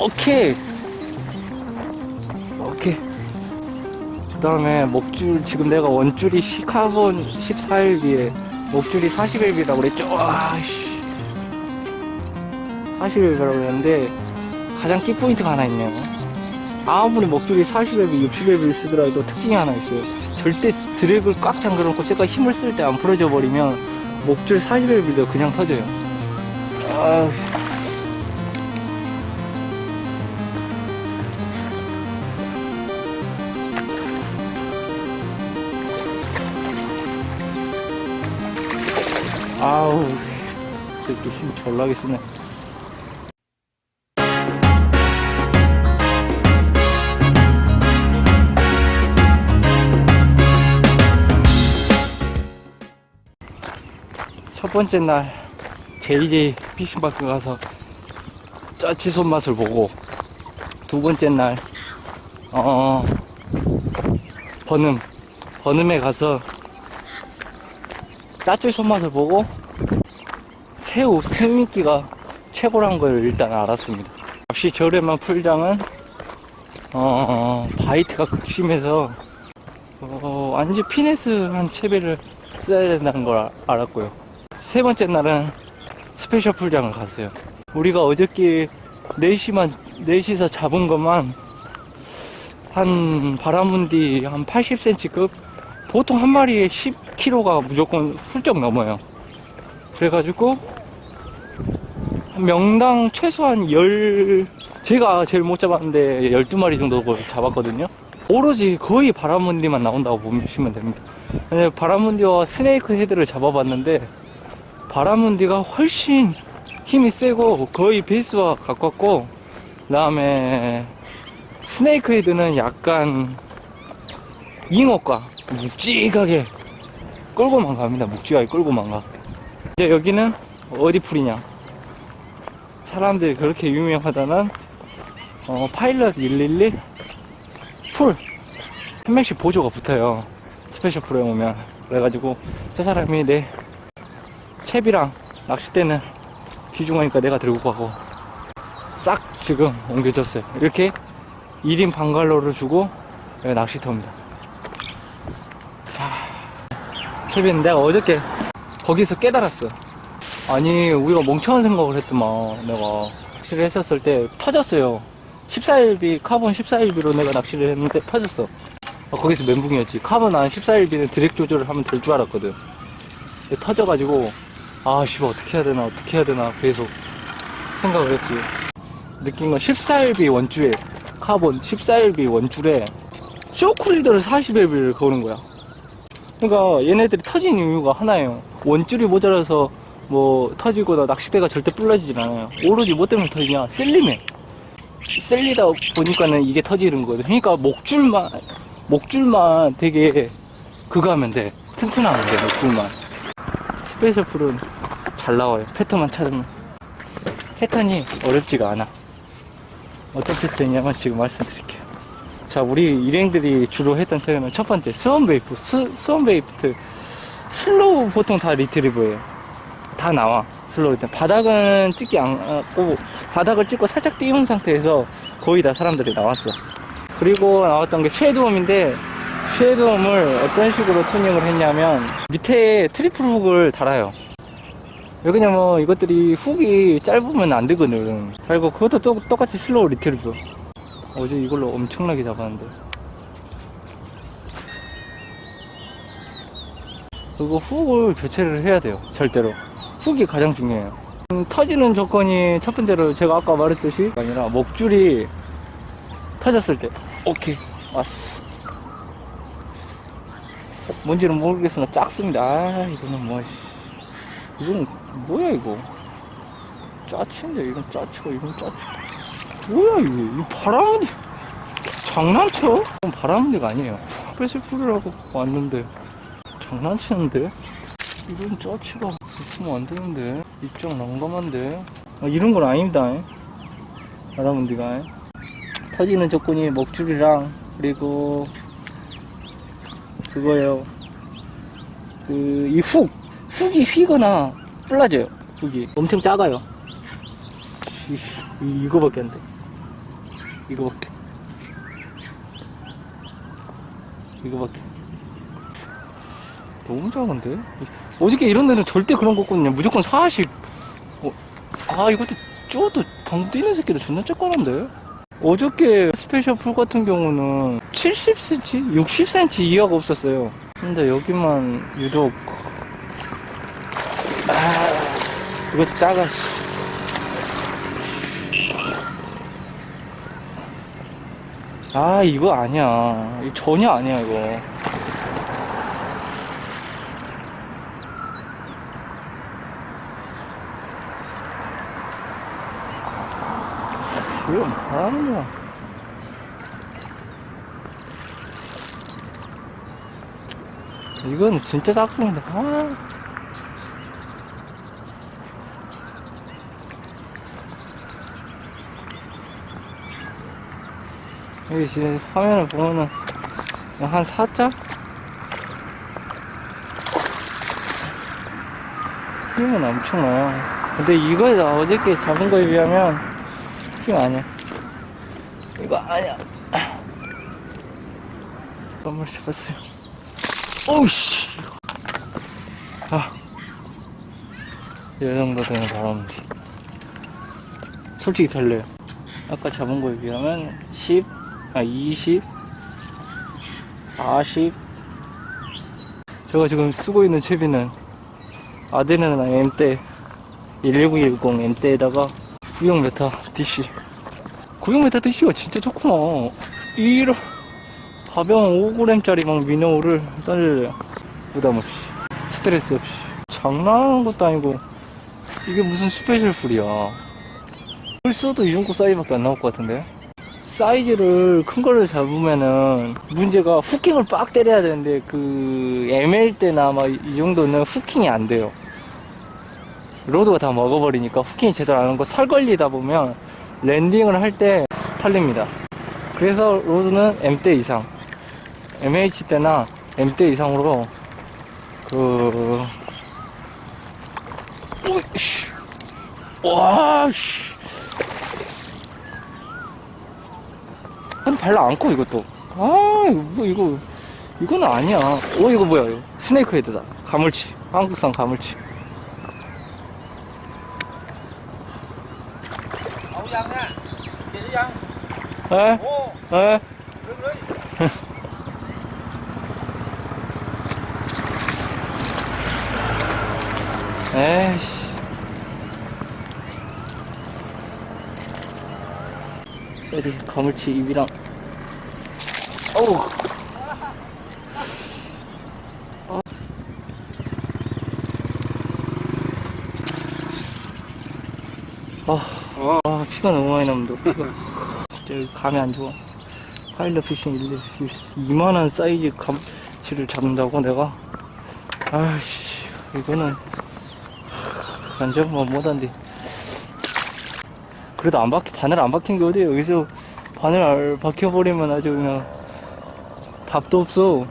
오케이. 오케이. 그 다음에 목줄 지금 내가 원줄이 시카본 14일비에 목줄이 40일비라고 그랬죠? 와씨. 40일비라고 그랬는데 가장 키포인트가 하나 있네요. 아무리 목줄이 40일비 60일비를 쓰더라도 특징이 하나 있어요. 절대 드랙을 꽉 잠궈놓고 제가 힘을 쓸 때 안 풀어져 버리면 목줄 40일비도 그냥 터져요. 아 아우 이렇게 힘 졸라게 쓰네. 첫 번째 날 JJ 피싱바크 가서 짜치 손 맛을 보고 두 번째 날 어, 버늠 버늠에 가서 짜치 손맛을 보고 새우 생미끼가 최고란 걸 일단 알았습니다 역시 저렴한 풀장은 어, 바이트가 극심해서 어, 완전 피네스한 채비를 써야 된다는 걸 아- 알았고요 세 번째 날은 스페셜 풀장을 갔어요. 우리가 어저께 4시만, 4시서 잡은 것만 한 바라문디 한 80cm급 보통 한 마리에 10kg가 무조건 훌쩍 넘어요. 그래가지고 한 명당 최소한 10, 제가 제일 못 잡았는데 12마리 정도 잡았거든요. 오로지 거의 바라문디만 나온다고 보시면 됩니다. 근데 바라문디와 스네이크 헤드를 잡아봤는데 바라문디가 훨씬 힘이 세고 거의 베이스와 가깝고 그 다음에 스네이크 헤드는 약간 잉어과 묵직하게 끌고만 갑니다. 묵직하게 끌고만 가. 이제 여기는 어디 풀이냐? 사람들이 그렇게 유명하다는 어, 파일럿 111 풀. 한 명씩 보조가 붙어요. 스페셜 풀에 오면. 그래가지고 저 사람이 내 채비랑 낚싯대는 귀중하니까 내가 들고 가고 싹 지금 옮겨졌어요. 이렇게 1인 방갈로를 주고 낚시터입니다. 자, 채비는 내가 어저께 거기서 깨달았어. 아니, 우리가 멍청한 생각을 했더만, 내가 낚시를 했었을 때 터졌어요. 14일비, 카본 14일비로 내가 낚시를 했는데 터졌어. 어, 거기서 멘붕이었지. 카본 난 14일비는 드랙 조절을 하면 될 줄 알았거든. 터져가지고, 아, 씨발, 어떻게 해야 되나, 어떻게 해야 되나, 계속 생각을 했지. 느낀 건 14일비 원줄에, 카본 14일비 원줄에 쇼크리더를 40일비를 거는 거야. 그러니까 얘네들이 터진 이유가 하나예요. 원줄이 모자라서 뭐 터지거나 낚싯대가 절대 불러지질 않아요. 오로지 뭐 때문에 터지냐? 셀림에. 셀리다 보니까는 이게 터지는 거거든. 그러니까 목줄만, 목줄만 되게 그거 하면 돼. 튼튼하면 돼, 목줄만. 스페셜 풀은 잘 나와요. 패턴만 찾으면. 패턴이 어렵지가 않아. 어떤 패턴이냐면 지금 말씀드릴게요. 자, 우리 일행들이 주로 했던 체험은 첫 번째, 스원 베이프. 스, 스원 베이프트. 슬로우 보통 다 리트리브예요. 다 나와. 슬로우 리트 바닥은 찍기 않고, 바닥을 찍고 살짝 띄운 상태에서 거의 다 사람들이 나왔어. 그리고 나왔던 게 쉐드홈인데, 쉐드홈을 어떤 식으로 투닝을 했냐면, 밑에 트리플 훅을 달아요. 왜 그러냐면 이것들이 훅이 짧으면 안 되거든. 그리고 그것도 또, 똑같이 슬로우 리트리브. 어제 이걸로 엄청나게 잡았는데. 그리고 훅을 교체를 해야 돼요. 절대로. 훅이 가장 중요해요. 음, 터지는 조건이 첫 번째로 제가 아까 말했듯이 아니라 목줄이 터졌을 때 오케이 왔어. 뭔지는 모르겠으나 작습니다. 아 이거는 뭐 씨. 이건 뭐야 이거 짜치인데 이건 짜치고 이건 짜치 뭐야 이게 이 바람은디 장난쳐? 이건 바람은디가 아니에요. 스페셜 풀이라고 왔는데 장난치는데? 이건 짜치가 있으면 안 되는데. 입장 난감한데. 아, 이런 건 아닙니다. 바람은디가 터지는 조건이 목줄이랑 그리고 그거예요. 그 이 훅. 훅이 휘거나 불라져요 훅이. 엄청 작아요. 이- 이- 이거밖에 안돼 이거밖에. 이거밖에. 너무 작은데? 어저께 이런 데는 절대 그런 거 없거든요. 무조건 40. 어, 아, 이것도, 저것도 방 뛰는 새끼도 존나 쬐깐한데? 어저께 스페셜 풀 같은 경우는 70cm? 60cm 이하가 없었어요. 근데 여기만 유독. 아, 이것도 작아. 아, 이거 아니야. 이거 전혀 아니야, 이거. 이거 뭐하는 거야? 이건 진짜 작습니다. 아. 여기 지금 화면을 보면은 한 4자? 힘은 엄청나요. 근데 이거 어저께 잡은 거에 비하면 힘 아니야. 이거 아니야. 한번 잡았어요. 오우씨. 아. 이 정도 되는 바람인데. 솔직히 별로요. 아까 잡은 거에 비하면 10, 아, 20, 40. 제가 지금 쓰고 있는 채비는 아데르나 M대 11910 M대에다가 구형 메타 DC. 구형 메타 DC가 진짜 좋구나. 이런 가벼운 5g짜리 막 미노를 떨려요. 부담 없이. 스트레스 없이. 장난하는 것도 아니고, 이게 무슨 스페셜 풀이야. 풀 써도 이 정도 사이즈밖에 안 나올 것 같은데? 사이즈를 큰 거를 잡으면은 문제가 후킹을 빡 때려야 되는데 그 ML 때나 막 이 정도는 후킹이 안 돼요. 로드가 다 먹어버리니까 후킹이 제대로 안거살 걸리다 보면 랜딩을 할 때 탈립니다. 그래서 로드는 M대 이상, MH 때나 M대 이상으로 그 오이씨 와씨 근데 발라 안고 이것도. 아 이거 이거 이거는 아니야. 오 이거 뭐야 이거? 스네이크 헤드다. 가물치. 한국산 가물치. 에? 에? 에이씨. 어디 가물치 입이랑. 어우. 아, 아 피가 너무 많이 납니다 피가. 진짜 감이 안 좋아. 파일럿 피싱 1 이만한 사이즈 감치를 잡는다고 내가? 아이씨 이거는. 완전 뭐 못한데 그래도 안 박히 바늘 안 박힌 게 어디에요 여기서 바늘 알- 박혀버리면 아주 그냥 답도 없어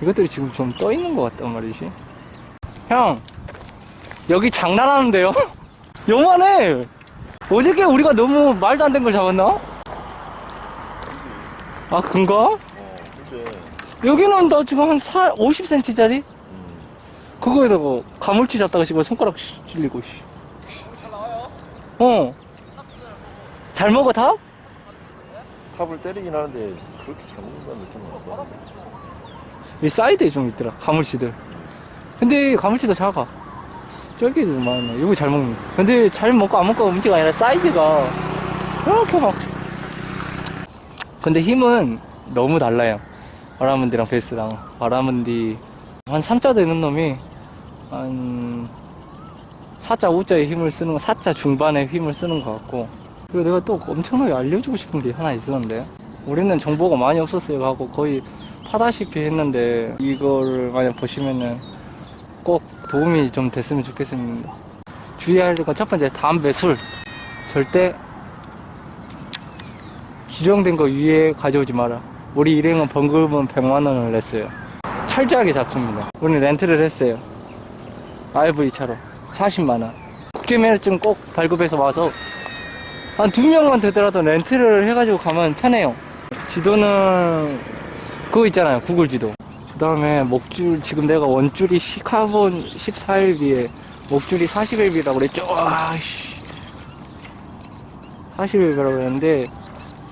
이것들이 지금 좀 떠 있는 것 같단 말이지 형 여기 장난하는데요? 요만해 어저께 우리가 너무 말도 안 된 걸 잡았나? 아 그런가? 어 여기는 나 지금 한 4, 50cm짜리? 그거에다가 가물치 잡다가 지금 손가락 씨- 찔리고 씨. 어. 잘 먹어 다? 탑을 때리긴 하는데 그렇게 잡는다는 느낌은 없어 이 사이드에 좀 있더라 가물치들. 근데 가물치도 작아. 저기도 많네. 이거 잘 먹는. 근데 잘 먹고 안 먹고 문제가 아니라 사이즈가 이렇게 막. 근데 힘은 너무 달라요. 바라문디랑 베이스랑 바라문디 한 3자 되는 놈이 한 4자 5자의 힘을 쓰는 거 4자 중반의 힘을 쓰는 것 같고 그리고 내가 또 엄청나게 알려주고 싶은 게 하나 있었는데 우리는 정보가 많이 없었어요 하고 거의 파다시피 했는데 이거를 만약 보시면은 꼭 도움이 좀 됐으면 좋겠습니다. 주의해야 할건 첫 번째 담배 술. 절대 지정된 거 위에 가져오지 마라. 우리 일행은 번금은 100만 원을 냈어요. 철저하게 잡습니다. 우리 렌트를 했어요. RV 차로 40만 원. 국제면허증 꼭 발급해서 와서 한 두 명만 되더라도 렌트를 해가지고 가면 편해요. 지도는 그거 있잖아요. 구글 지도. 그 다음에 목줄, 지금 내가 원줄이 시카본 14일비에 목줄이 40일비라고 그랬죠. 아씨. 40일비라고 그랬는데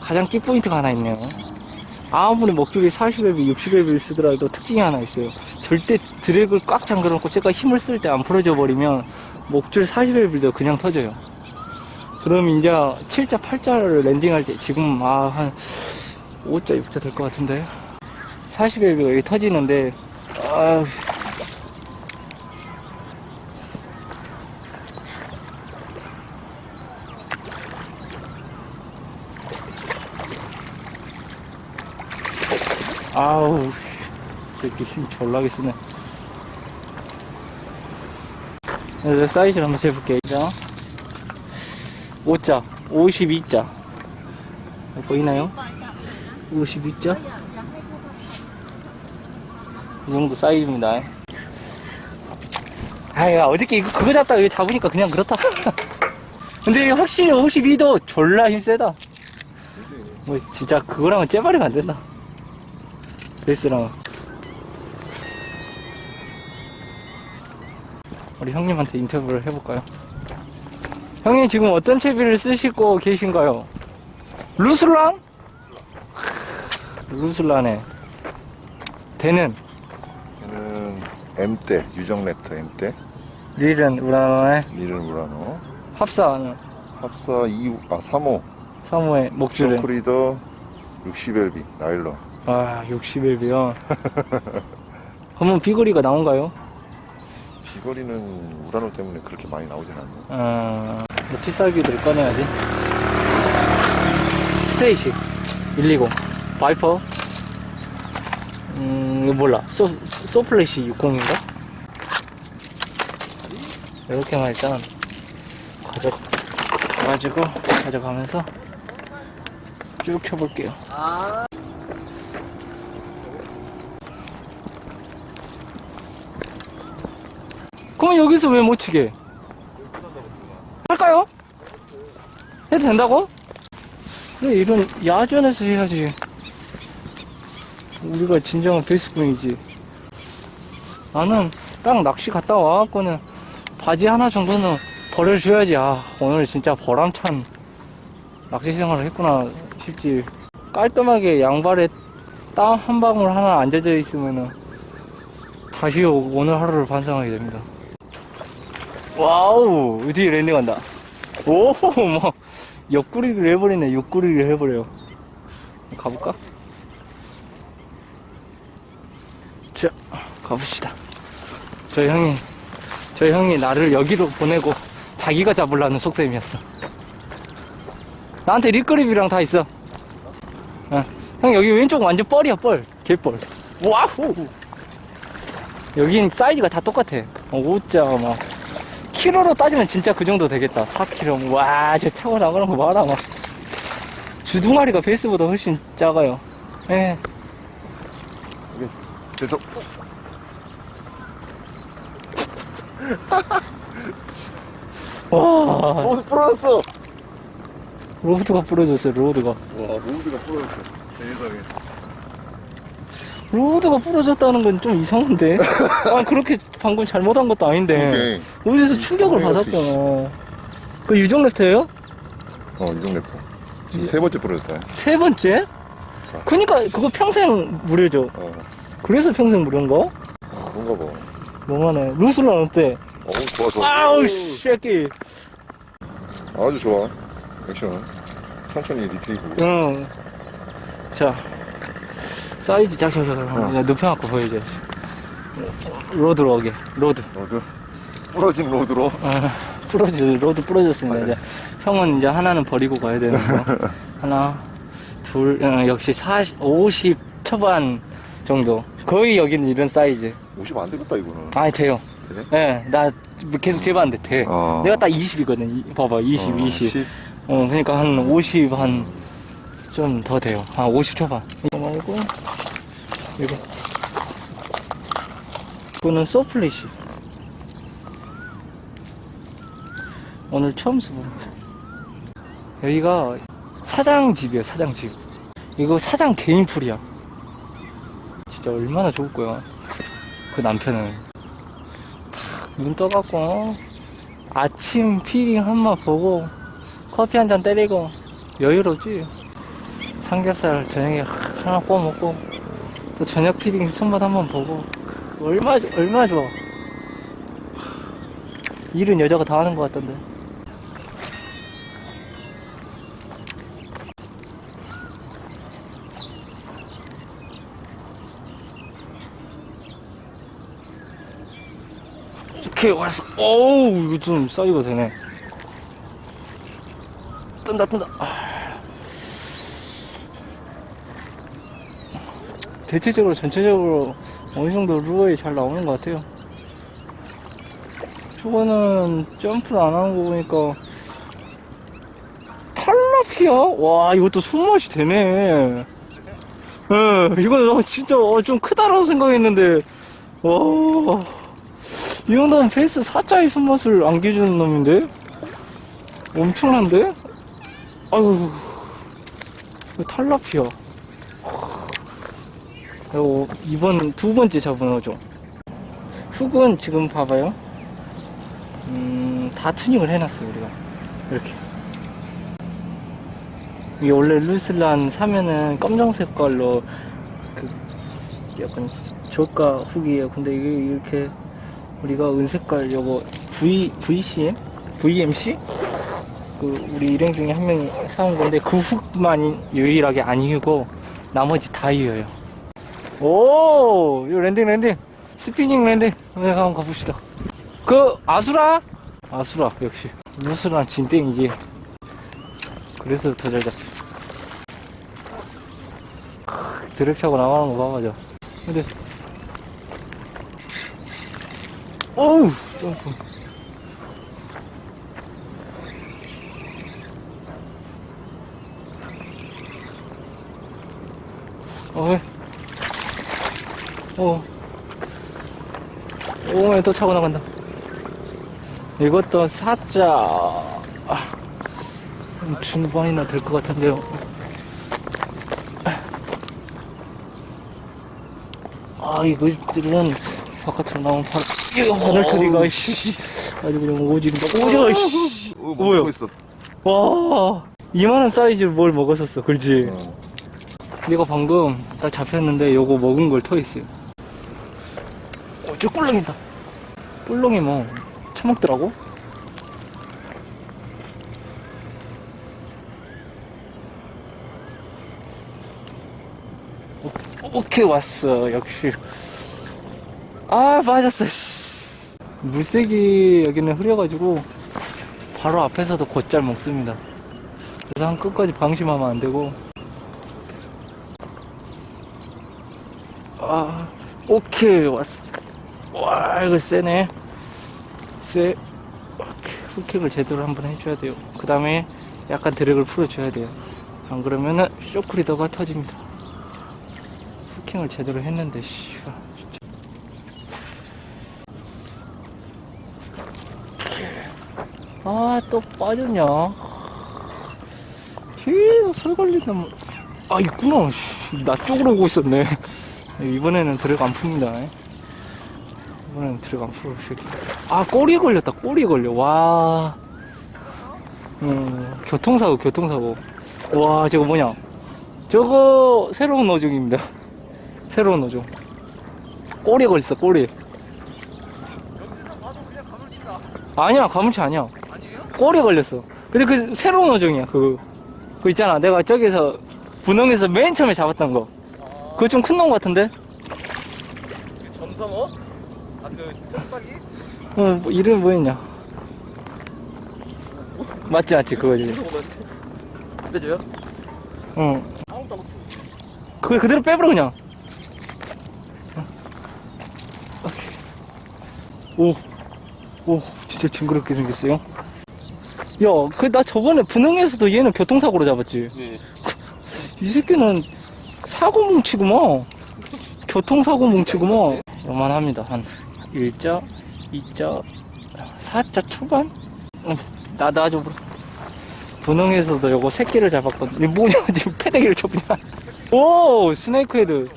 가장 끼포인트가 하나 있네요. 아무리 목줄이 40일비, 60일비를 쓰더라도 특징이 하나 있어요. 절대 드랙을 꽉 잠궈놓고 제가 힘을 쓸 때 안 풀어져 버리면 목줄 40일비도 그냥 터져요. 그럼 이제 7자, 8자를 랜딩할 때 지금 아, 한 5자, 6자 될 것 같은데? 40일비가 여기 터지는데 아 아우 이렇게 힘 졸라게 쓰네. 네, 사이즈를 한번 재볼게요 5자 52자. 보이나요? 52자? 이 정도 사이즈입니다. 아유 어저께 이거 그거 잡다가 이거 잡으니까 그냥 그렇다. 근데 확실히 52도 졸라 힘세다. 뭐 진짜 그거랑은 째발이면 안 된다. 베이스랑. 우리 형님한테 인터뷰를 해볼까요? 형님 지금 어떤 채비를 쓰시고 계신가요? 루슬란? 루슬란에 대는 얘는 M대, 유정 랩터 M대, 릴은 우라노에 미를 우라노, 합사는 합사 2, 아, 3호, 3호의 목줄은 쇼크리더 60LB, 나일론. 아 60일비요 그러면 비거리가 나온가요? 비거리는 우라노 때문에 그렇게 많이 나오진 않네. 어, 피살기들을 꺼내야지. 스테이시 120 바이퍼 음 이거 몰라 소, 소플래시 60인가? 이렇게만 일단 가져가가지고 가져가면서 쭉 켜볼게요 그럼 여기서 왜 못 치게? 할까요? 해도 된다고? 그래, 이런 야전에서 해야지. 우리가 진정한 베이스분이지. 나는 딱 낚시 갔다 와갖고는 바지 하나 정도는 버려줘야지. 아, 오늘 진짜 보람찬 낚시 생활을 했구나 싶지. 깔끔하게 양발에 땀 한 방울 하나 안 젖어 있으면은 다시 오- 오늘 하루를 반성하게 됩니다. 와우, 어디에 랜딩한다. 오, 뭐, 옆구리를 해버리네, 옆구리를 해버려. 가볼까? 자, 가봅시다. 저희 형이, 저희 형이 나를 여기로 보내고 자기가 잡으려는 속셈이었어. 나한테 립그립이랑 다 있어. 어. 형, 여기 왼쪽 완전 뻘이야, 뻘. 개뻘. 와우! 여긴 사이즈가 다 똑같아. 어, 5자, 막. 키로로 따지면 진짜 그 정도 되겠다. 4kg. 와, 저 차고 나가는 거 봐라, 막. 주둥아리가 베이스보다 훨씬 작아요. 예. 계속. 와, 어, 부러졌어! 로드가 부러졌어요, 로드가. 와, 모드가 부러졌어. 세상에. 로드가 부러졌다는 건 좀 이상한데? 아, 그렇게 방금 잘못한 것도 아닌데. 성의 없이, 받았잖아. 그 유정 랩터예요 어, 유정 랩터. 지금 예. 세 번째 부러졌다. 세 번째? 그니까 그거 평생 무료죠. 어, 그래서 평생 무료인가? 뭔가 봐. 너무하네. 루슬란 어때? 어우, 좋아, 좋아. 아우, 쉐끼. 아주 좋아. 액션. 천천히 리트리브. 응. 자, 사이즈 작, 작, 작. 어. 야, 눕혀갖고 보여줘. 로드로 오게. 로드. 로드. 부러진 로드로. 어, 부러져, 로드 부러졌습니다. 이제 형은 이제 하나는 버리고 가야 되는 거. 하나, 둘, 어, 역시 40, 50 초반 정도. 거의 여기는 이런 사이즈. 50 안 되겠다, 이거는. 아니, 돼요. 그래? 예, 나 계속 재봤는데 돼. 어. 내가 딱 20이거든. 봐봐, 20, 어, 20. 10. 어, 그러니까 한 50, 한, 좀 더 돼요. 한 50 초반. 이거. 이거는 소플릿이. 오늘 처음 거야. 여기가 사장 집이에요, 사장 집. 이거 사장 개인 풀이야. 진짜 얼마나 좋을 거야. 그 남편은. 탁, 눈 떠갖고, 어? 아침 피딩 한번 보고, 커피 한 잔 때리고, 여유롭지. 삼겹살 저녁에 하나 구워 먹고, 또 저녁 피딩 손맛 한번 보고, 얼마, 얼마나 좋아. 일은 여자가 다 하는 것 같던데. 이렇게 왔어. 어우, 이거 좀 사이가 되네. 뜬다, 뜬다. 대체적으로, 전체적으로 어느 정도 루어에 잘 나오는 것 같아요. 저거는 점프를 안 하는 거 보니까 탈라피아? 와, 이것도 손맛이 되네. 예, 이거 진짜 어, 좀 크다라고 생각했는데, 와. 이 정도면 페이스 4자의 손맛을 안겨주는 놈인데? 엄청난데? 아유, 탈라피아. 이거 이번 두 번째 잡은 어죠. 훅은 지금 봐봐요. 음, 다 튜닝을 해놨어요, 우리가. 이렇게. 이게 원래 루슬란 사면은 검정색 깔로 그 약간 저가 훅이에요. 근데 이게 이렇게 우리가 은색깔 요거 V VCM VMC 그 우리 일행 중에 한 명이 사온 건데 그 훅만 유일하게 아니고 나머지 다 이어요. 오, 이거 랜딩 랜딩 스피닝 랜딩. 네, 한번 가봅시다. 그 아수라 아수라 역시 루스란 진땡이지. 그래서 더 잘 잡혀. 크, 드랙 차고 나가는 거 봐가자. 근데 어우 점프 어이 어. 오면 또 차고 나간다. 이것도 사자. 아, 중반이나 될 것 같은데요. 아 이거들은 바깥으로 나오면 바, 이거 바늘터리가 씨. 아주 그냥 오지른다 오져 씨. 어, 뭐야? 와. 이만한 사이즈를 뭘 먹었었어 그렇지? 어. 내가 방금 딱 잡혔는데 요거 먹은 걸 토했어요. 어, 저 꿀렁이다. 꿀렁이 뭐 처먹더라고? 오, 오케이 왔어. 역시. 아 빠졌어 씨. 물색이 여기는 흐려가지고 바로 앞에서도 곧잘 먹습니다. 그래서 한 끝까지 방심하면 안 되고. 아 오케이 왔어 와 이거 세네. 세. 후킥을 제대로 한번 해줘야 돼요. 그 다음에 약간 드랙을 풀어줘야 돼요. 안 그러면은 쇼크리더가 터집니다. 후킹을 제대로 했는데 씨 진짜. 아 또 빠졌냐? 계속 설 걸린다. 뭐. 아 있구나. 씨, 나 쪽으로 오고 있었네. 이번에는 드랙 안 풉니다 안 풀어 새끼 아 꼬리에 걸렸다 꼬리에 걸려. 와. 음, 교통사고 교통사고. 와 저거 뭐냐? 저거 새로운 어종입니다. 새로운 어종 꼬리에 걸렸어 꼬리 아니야 가물치 아니야. 꼬리에 걸렸어. 근데 그 새로운 어종이야 그거 그 있잖아. 내가 저기서 분홍에서 맨 처음에 잡았던 거. 그거 좀 큰 놈 같은데? 점성어? 아, 그, ጨ딱이? 어, 뭐 이름이 뭐였냐 맞지 맞지 그거지 빼줘요? 응 그거 그대로 빼버려 그냥 오, 오, 진짜 징그럽게 생겼어요. 야, 그, 나 저번에 분흥에서도 얘는 교통사고로 잡았지. 네. 이 새끼는 사고 뭉치구만. 교통사고 뭉치구만. 요만합니다. 한 1자, 2자, 4자 초반? 응, 나, 놔줘, bro. 분홍에서도 요거 새끼를 잡았거든. 이 뭐냐, 지금 패대기를 쳐보냐. 오, 스네이크 헤드.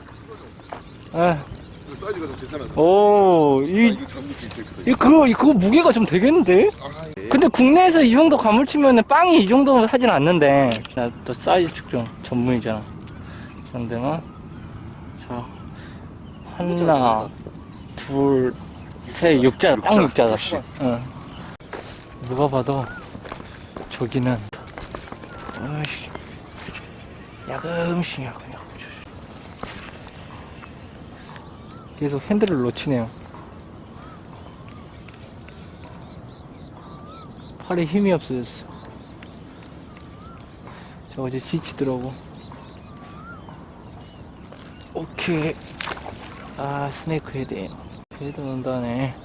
아, 그 사이즈가 좀 괜찮아서. 오, 아, 이, 있겠거든. 이, 그거, 이- 그거 무게가 좀 되겠는데? 아, 예. 근데 국내에서 이 정도 가물 치면은 빵이 이 정도 하진 않는데. 나 또 사이즈 측정 전문이잖아. 정등은. 자, 하나, 둘, 셋, 육자, 딱 육자, 육자다. 응. 누가 봐도 저기는, 어이씨, 야금씩, 야금, 야금. 계속 핸들을 놓치네요. 팔에 힘이 없어졌어. 저 어제 지치더라고. 오케이. 아, 스네이크 헤드. 헤드 온다네.